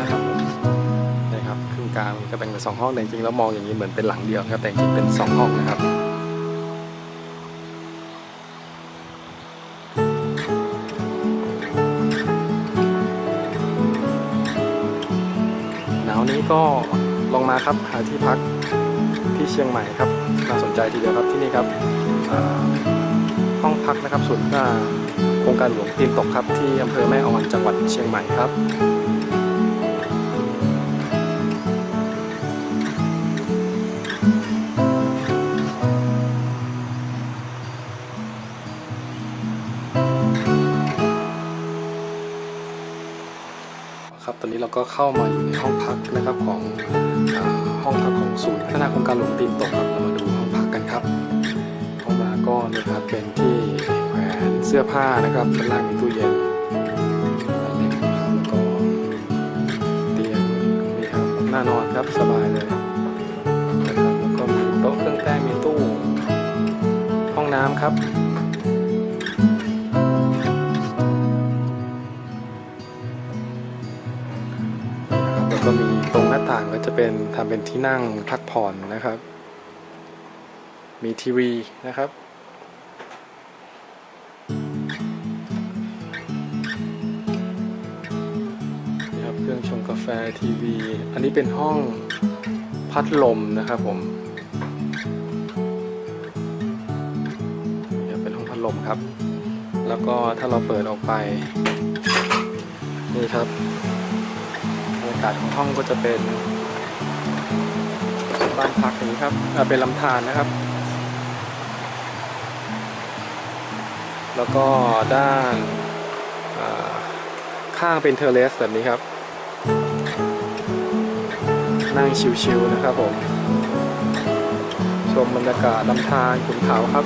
นะครับนะครับครึ่งกลางจะเป็นสองห้องแต่จริงๆแล้วมองอย่างนี้เหมือนเป็นหลังเดียวนะครับแต่จริงๆเป็นสองห้องนะครับหนาวนี้ก็ลองมาครับหาที่พักที่เชียงใหม่ครับน่าสนใจทีเดียวครับที่นี่ครับห้องพักนะครับศูนย์หน้าโครงการหลวงตีนตกครับที่อำเภอแม่ออนจังหวัดเชียงใหม่ครับ ครับ ตอนนี้เราก็เข้ามาอยู่ในห้องพักนะครับของอห้องพักของศูนย์พัฒนาโครงการหลวงตีนตกครับเรามาดูห้องพักกันครับเข้ามาก็เนี่ยครับเป็นที่แขวนเสื้อผ้านะครับด้านล่างมีตู้เย็นอันเล็กนะครับแล้วก็เตียงนี่ครับน่านอนครับสบายเลยนะครับแล้วก็มีโต๊ะเครื่องแป้งมีตู้ ห้องน้ำครับ ต่างก็จะเป็นทำเป็นที่นั่งพักผ่อนนะครับ มีทีวีนะครับนี่ครับ เครื่องชงกาแฟทีวี อันนี้เป็นห้องพัดลมนะครับผมนี่ครับเป็นห้องพัดลมครับ แล้วก็ถ้าเราเปิดออกไป นี่ครับากาศของห้องก็จะเป็นบ้านพักอย่างนี้ครับเป็นลำธารนะครับ แล้วก็ด้านข้างเป็นเทเลสแบบนี้ครับ นั่งชิวๆนะครับผม ชมบรรยากาศลำธารขุนเขาครับ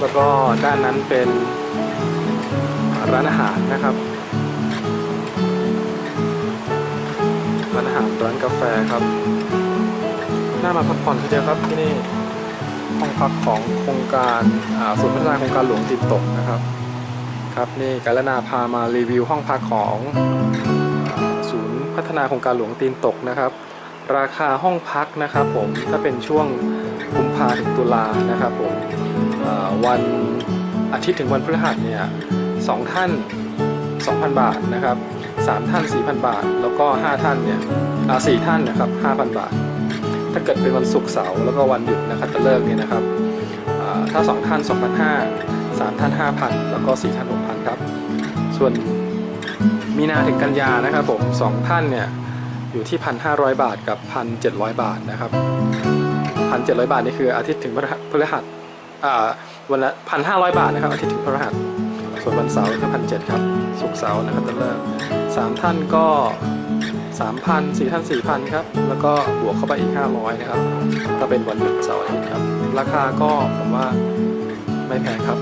แล้วก็ด้านนั้นเป็นร้านอาหารนะครับ ร้านกาแฟครับ น่ามาพักผ่อนทีเดียวครับที่นี่ห้องพักของโครงการศูนย์พัฒนาโครงการหลวงติดตกนะครับ ครับนี่กาลนาพามารีวิวห้องพักของศูนย์พัฒนาโครงการหลวงตีนตกนะครับ ราคาห้องพักนะครับผมถ้าเป็นช่วงกุมภาถึงตุลานะครับผมวันอาทิตย์ถึงวันพฤหัสเนี่ยสองท่าน 2,000 บาทนะครับ 3 ท่าน 4,000 บาท แล้วก็ 5 ท่านเนี่ยสี่ท่านนะครับ 5,000 บาท ถ้าเกิดเป็นวันศุกร์เสาร์แล้วก็วันหยุดนะครับจะเลิกเนี่ยนะครับถ้า 2 ท่าน 2,500 3 ท่าน 5,000 แล้วก็ 4 ท่าน 6,000 ครับ ส่วนมีนาถึงกันยานะครับผม 2 ท่านเนี่ยอยู่ที่ 1,500 บาทกับ 1,700 บาทนะครับ 1,700 บาทนี่คืออาทิตย์ถึงพฤหัสวันละ 1,500 บาทนะครับอาทิตย์ถึงพฤหัสส่วนวันเสาร์คือ1,700 ครับ ศุกร์เสาร์นะครับจะเลิก สามท่านก็สามพันสี่ท่านสี่พันครับ แล้วก็บวกเข้าไปอีกห้าร้อยนะครับถ้าเป็นวันหยุดเสาร์อาทิตย์ครับ ราคาก็ผมว่าไม่แพงครับ